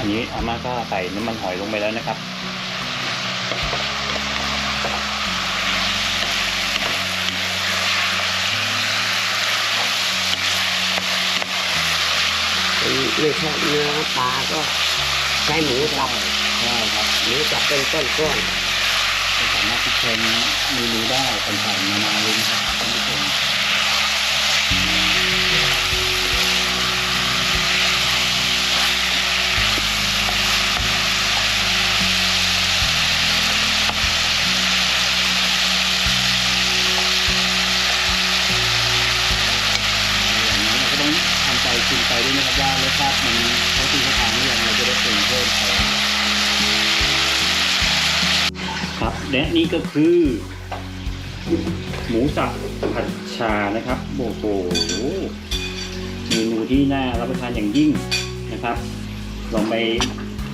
อันนี้อาม่าก็ใส่น้ำมันหอยลงไปแล้วนะครับ ไม่ชอบเนื้อปลาก็ใช้หมูสับใช่ครับหมูสับเป็นต้นก้อนก็สามารถที่เชิญเมนูได้ต่างๆนานาเลยนะครับ นี่ก็คือ หมูสับผัดชานะครับโอ้โหเมนูที่น่ารับประทานอย่างยิ่งนะครับ ลองไป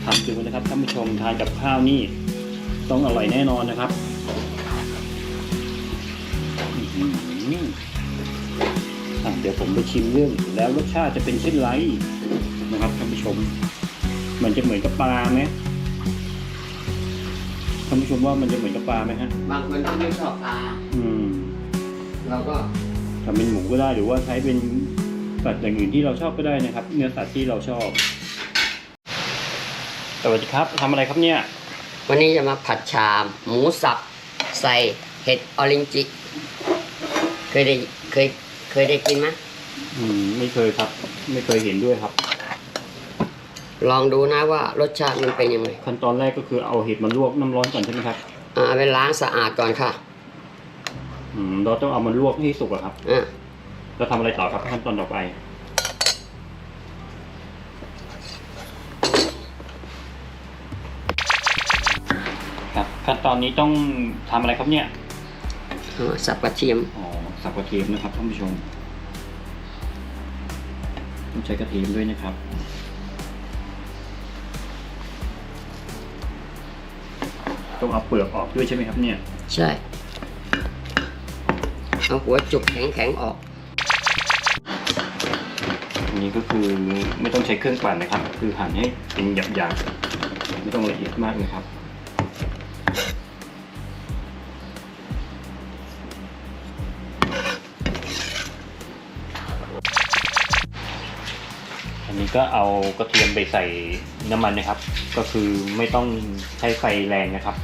ทำดูนะครับท่านผู้ชมทานกับข้าวนี่ต้องอร่อยแน่นอนนะครับเดี๋ยวผมไปชิมเรื่อง แล้วรสชาติจะเป็นเช่นไรนะครับท่านผู้ชม มันจะเหมือนกับปลาไหม ท่านผู้ชมว่ามันจะเหมือนกับปลาไหมฮะ บางคนก็ไม่ชอบปลาอืมเราก็ทำเป็นหมูก็ได้หรือว่าใช้เป็นสัตว์อย่างอื่นที่เราชอบก็ได้นะครับ เนื้อสัตว์ที่เราชอบ สวัสดีครับทำอะไรครับเนี่ย วันนี้จะมาผัดชาม หมูสับใส่เห็ดออรินจิเคยได้เคยเคยได้กินไหมอืม ไม่เคยครับ ไม่เคยเห็นด้วยครับ ลองดูนะว่ารสชาติมันเป็นยังไงขั้นตอนแรกก็คือเอาเห็ดมาลวกน้ำร้อนก่อนใช่ไหมครับอ่าเอาไปล้างสะอาดก่อนค่ะอืมเราต้องเอามันลวกให้สุกอะครับอ่าแล้วทำอะไรต่อครับขั้นตอนต่อไป ครับขั้นตอนนี้ต้องทำอะไรครับเนี่ยเอาสับกระเทียมอ๋อสับกระเทียมนะครับท่านผู้ชมต้องใช้กระเทียมด้วยนะครับ ต้องเอาเปลือกออกด้วยใช่ไหมครับเนี่ยใช่ เอาหัวจุกแข็งๆออก อันนี้ก็คือไม่ต้องใช้เครื่องปั่นนะครับ คือหั่นให้เป็นหยาบๆไม่ต้องละเอียดมากนะครับ ก็เอากระเทียมไปใส่น้ำมันนะครับ ก็คือไม่ต้องใช้ไฟแรงนะครับ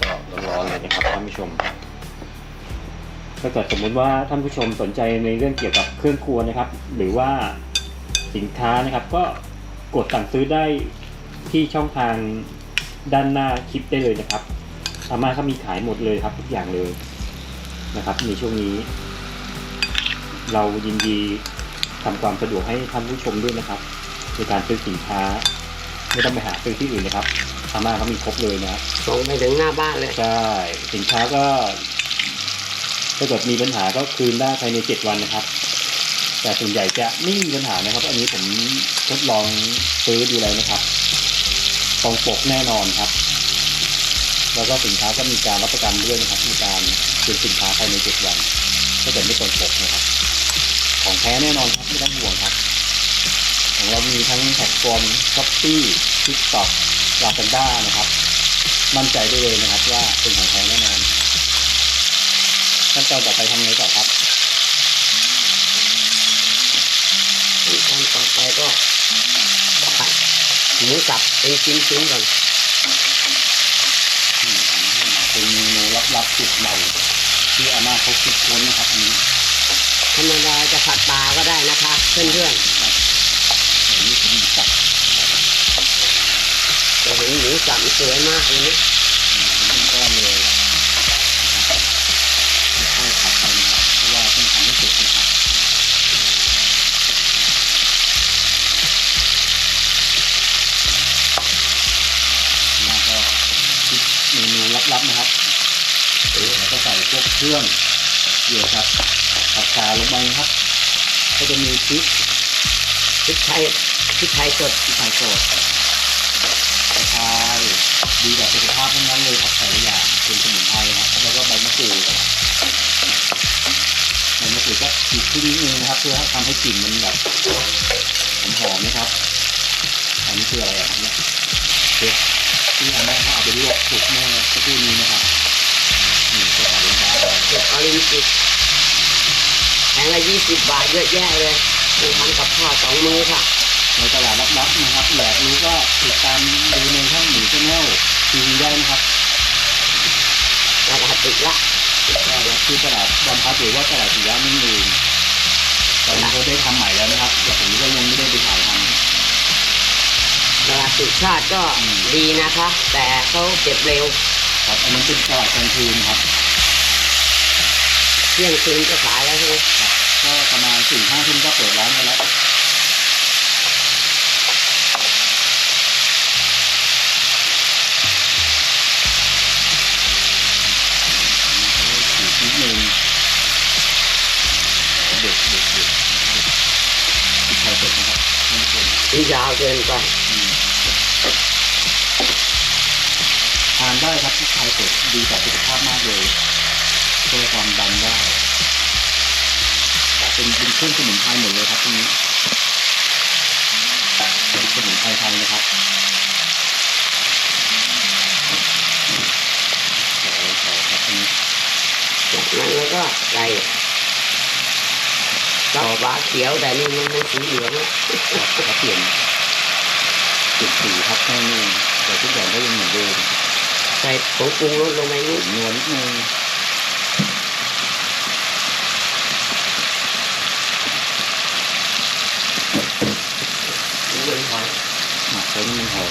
ก็ร้อนๆเลยนะครับท่านผู้ชมถ้าเกิดสมมุติว่าท่านผู้ชมสนใจในเรื่องเกี่ยวกับเครื่องครัวนะครับ หรือว่าสินค้านะครับ ก็กดสั่งซื้อได้ที่ช่องทาง ด้านหน้าคลิปได้เลยนะครับสามารถเขามีขายหมดเลยครับทุกอย่างเลยนะครับ ในช่วงนี้ เรายินดีทำความสะดวกให้ท่านผู้ชมด้วยนะครับในการซื้อสินค้าไม่ต้องไปหาซื้อที่อื่นนะครับอาม่าเขามีครบเลยนะครับส่งไปถึงหน้าบ้านเลยใช่สินค้าก็ถ้าเกิดมีปัญหาก็คืนได้ภายในเจ็ดวันนะครับ แต่ส่วนใหญ่จะไม่มีปัญหานะครับ อันนี้ผมทดลองซื้อดูแล้วนะครับ ตรงปกแน่นอนครับ แล้วก็สินค้าก็มีการรับประกันด้วยนะครับมีการคืนสินค้าภายในเจ็ดวันถ้าเกิดไม่ตรงปกนะครับ ของแท้แน่นอนครับไม่ต้องห่วงครับ ของเรามีทั้งแพลตฟอร์มช้อปปี้ทิกต็อกลาซาด้านะครับ มั่นใจได้เลยนะครับว่าเป็นของแท้แน่นอนขั้นตอนต่อไปทำไงต่อครับ ขั้นตอนต่อไปก็ผัด หมูสับเป็นชิ้นๆก่อนอืมเป็นเมนูลับๆสุดใหม่ที่อาม่าเขาคิดค้นนะครับอันนี้ธรรมดาจะผัดปลาก็ได้นะคะเพื่อนอันนี้เป็นสับๆจะเห็นหมูสับสวยมากเลยนะ เครื่องเกี่ยวกับผักกาลงไปครับ ก็จะมีพริกพริกไทยพริกไทยสดพริกไทยสดกระชายดีแบบสุขภาพทั้งนั้นเลยครับแต่ละอย่างเป็นสมุนไพรนะแล้วก็ใบมะกรูดใบมะกรูดก็ฉีดขึ้นิดนึงนะครับ เพื่อทำให้กลิ่นมันแบบหอมๆนะครับอันนี้คืออะไรครับเนี่ยเพื่อที่แม่เขาเอาไปลวกสุกแม่สักคือนี้นะครับ เห็ดออรินจิแผงละยี่สิบบาทเยอะแยะเลยไปทำกับข้าวสองมื้อค่ะ ในตลาดลับๆนะครับอยากรู้ก็ติดตามดูในช่องหมูชาแนลทีวีได้นะครับตลาดติดละใช่ครับคือตลาดบอมพัทหรือว่าตลาดสีย่านนั่นเองตอนนี้เขาได้ทำใหม่แล้วนะครับแต่ผมก็ยังไม่ได้ไปถ่ายทำ ตลาดสุชาติก็อืมดีนะคะ แต่เขาเก็บเร็ว ครับอันนั้นเป็นตลาดกลางคืนครับ เที่ยงคืนก็ขายแล้วใช่ไหมก็ประมาณสี่ห้าทุ่มก็เปิดร้านกันแล้วฉีกนิดนึงโอ้เด็ดเด็ดเด็ดเด็ดพริกไทยสดนะครับท่านผู้ชมนี่ยาวเกินไปอืมทานได้ครับพริกไทยสดดีต่อสุขภาพมากเลย ช่วยความดันได้ เป็นเป็นเครื่องสมุนไพรหมดเลยครับตรงนี้เป็นสมุนไพรไทยนะครับขอขอครับตรงนี้จากนั้นแล้วก็ใส่ดอกฟ้าเขียวแต่นี่มันเป็นสีเหลืองอะครับครับเปลี่ยนเปลี่ยนสีครับแค่นี้เองแต่ทุกอย่างก็ยังเหมือนเดิมใส่ผงปรุงรสลงไปนิดนัวนิดนึง นิดนึงพอ หมักใช้น้ำมันหอย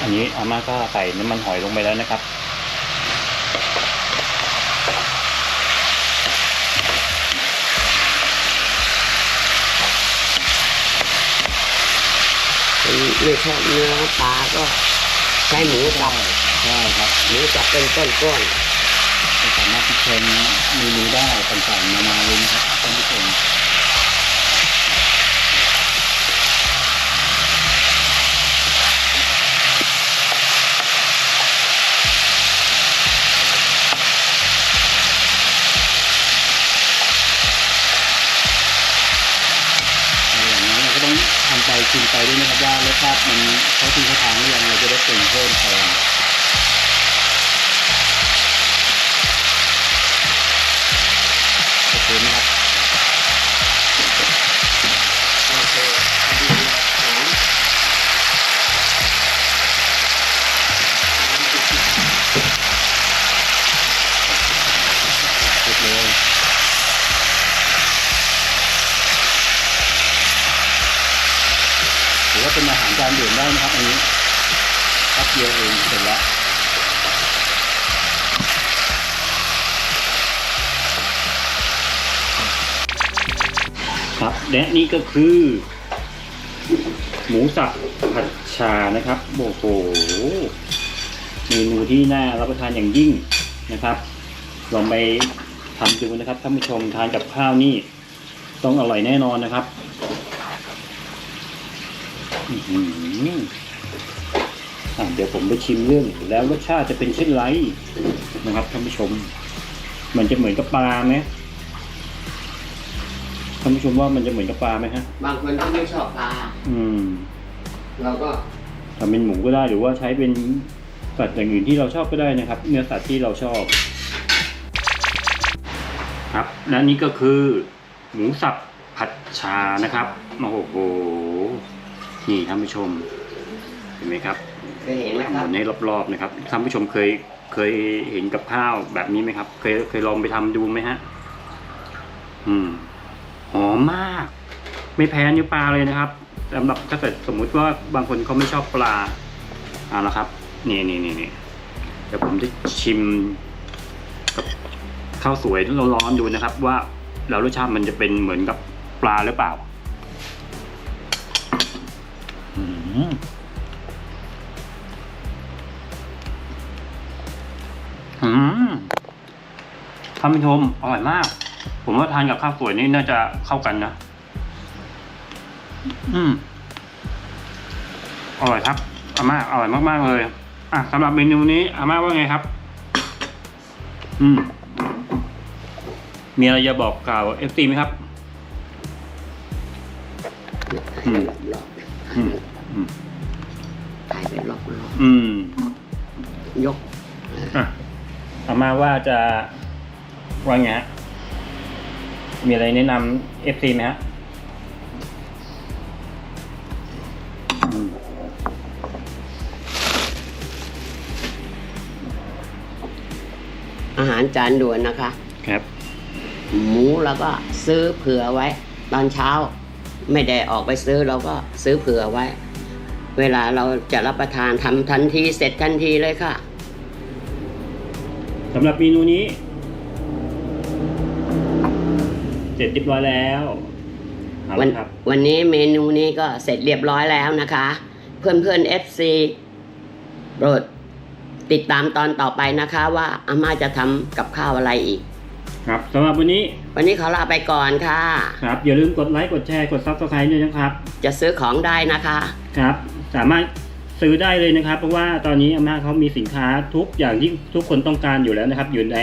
อันนี้อาม่าก็ใส่น้ำมันหอยลงไปแล้วนะครับคนไม่ชอบเนื้อปลาก็ใช้หมูสับใช่ครับ หมูสับเป็นก้อนก็สามารถพิเศษเมนูได้ต่างๆนานาเลยนะครับท่านผู้ชม ชิมไปด้วยนะครับว่ารสชาติมันเขาที่เขาทางหรือยังเราจะได้ปรุงเพิ่มเติมโอเคไหมครับ นี้แป๊บเดียวเองเสร็จแล้วครับและนี่ก็คือ หมูสับผัดชานะครับโอ้โหเมนูที่น่ารับประทานอย่างยิ่งนะครับลองไปทำดูนะครับท่านผู้ชมทานกับข้าวนี่ต้องอร่อยแน่นอนนะครับ อื้อหือ เดี๋ยวผมไปชิมเรื่องแล้วรสชาติจะเป็นเช่นไรนะครับท่านผู้ชม มันจะเหมือนกับปลาไหมท่านผู้ชมว่ามันจะเหมือนกับปลาไหมฮะ บางคนก็ไม่ชอบปลาอืมเราก็ทำเป็นหมูก็ได้หรือว่าใช้เป็นสัตว์อย่างอื่นที่เราชอบก็ได้นะครับ เนื้อสัตว์ที่เราชอบ ครับและนี่ก็คือ หมูสับผัดชานะครับโอ้โหนี่ท่านผู้ชมเห็นไหมครับเคยเห็นไหมคหรับมุนให้รอบๆนะครับท่านผู้ชมเคยเคยเห็นกับข้าวแบบนี้ไหมครับ เคยเคยลองไปทำดูไหมฮะอืมหอมมาก ไม่แพ้เนื้อปลาเลยนะครับสำหรับถ้าเกิดสมมุติว่าบางคนเขาไม่ชอบปลาเอาละครับ นี่นี่นี่นี่เดี๋ยวผมจะชิมกับข้าวสวยร้อนๆดูนะครับ ว่าแล้วรสชาติมันจะเป็นเหมือนกับปลาหรือเปล่า อืม ท่านผู้ชมอร่อยมาก ผมว่าทานกับข้าวสวยนี่น่าจะเข้ากันนะ อืม อร่อยครับอาม่าอร่อยมากๆเลย อะสำหรับเมนูนี้อาม่าว่าไงครับ อืมเมีอะไรจะบอกกล่าวเอฟซีไหมครับอืมรอบอืมอืมๆถ่ายไปรอบอืมๆยกอะ อามาว่าจะว่าไงฮะมีอะไรแนะนำเอฟซีไหมฮะอืมอาหารจานด่วนนะคะ ครับ หมูเราก็ซื้อเผื่อไว้ ตอนเช้า ไม่ได้ออกไปซื้อเราก็ซื้อเผื่อไว้ เวลาเราจะรับประทานทำทันทีเสร็จทันทีเลยค่ะ สำหรับเมนูนี้ เสร็จเรียบร้อยแล้วเอาวันละครับ วันนี้เมนูนี้ก็เสร็จเรียบร้อยแล้วนะคะ เพื่อนเพื่อนเอฟซีโปรดติดตามตอนต่อไปนะคะว่าอาม่าจะทำกับข้าวอะไรอีก ครับสำหรับวันนี้วันนี้ขอลาไปก่อนค่ะ ครับ อย่าลืมกดไลค์กดแชร์กดซับสไครต์ด้วยนะครับ จะซื้อของได้นะคะ ครับ สามารถ ซื้อได้เลยนะครับ เพราะว่าตอนนี้อาม่าเขามีสินค้าทุกอย่างที่ทุกคนต้องการอยู่แล้วนะครับ อยู่ใน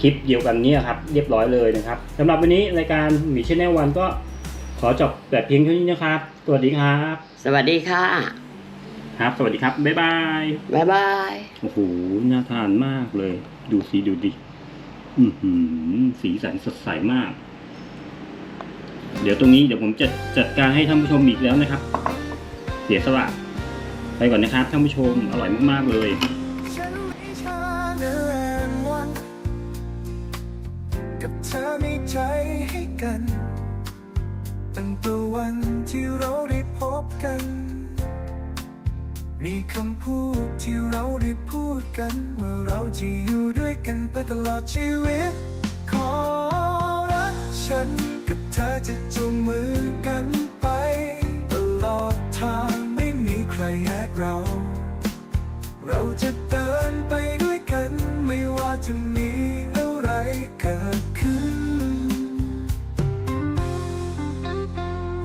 คลิปเดียวกันเนี้ครับ เรียบร้อยเลยนะครับสำหรับวันนี้รายการหมีชแนลวันก็ขอจบแบบเพียงเท่านี้นะครับ สวัสดีครับ สวัสดีค่ะ ครับ สวัสดีครับ บ๊ายบาย บ๊ายบาย โอ้โห น่าทานมากเลย ดูสีดูดิ อือหือ สีสันสดใสมาก เดี๋ยวตรงนี้เดี๋ยวผมจะจัดการให้ท่านผู้ชมอีกแล้วนะครับ เสียสละ ไปก่อนนะครับท่านผู้ชมอร่อยมากๆเลยกับเธอในใจให้กันตั้งแต่วันที่เราได้พบกัน มีคำพูดที่เราได้พูดกันว่าเราจะอยู่ด้วยกันไปตลอดชีวิต ขอรักฉันกับเธอจะจูงมือกันไปตลอดทาง รแยกเรา เราจะเดินไปด้วยกัน ไม่ว่าจะมีอะไรเกิดขึ้น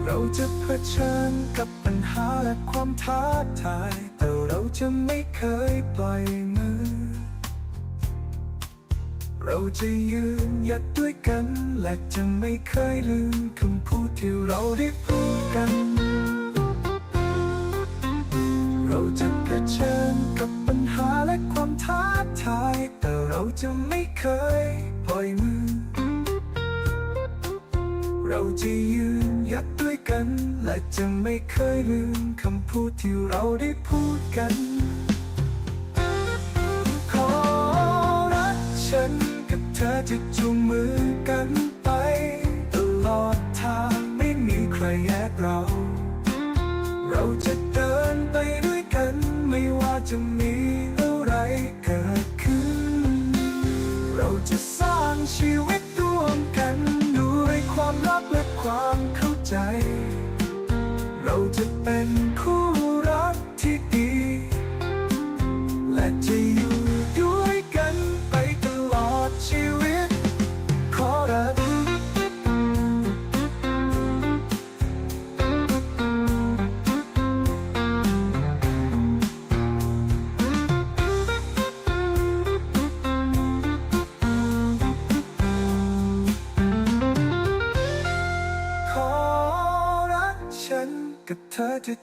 เราจะเผชิญกับปัญหาและความท้าทาย แต่เราจะไม่เคยปล่อยมือ เราจะยืนหยัดด้วยกัน และจะไม่เคยลืมคำพูดที่เราได้พูดกัน เราจะไม่เคยปล่อยมือ เราจะยืนยัดด้วยกัน และจะไม่เคยลืมคำพูดที่เราได้พูดกัน ขอรักฉันกับเธอจะจูงมือกันไป ตลอดทางไม่มีใครแยกเรา เราจะเดินไปด้วยกันไม่ว่าจะมี จะเป็น ข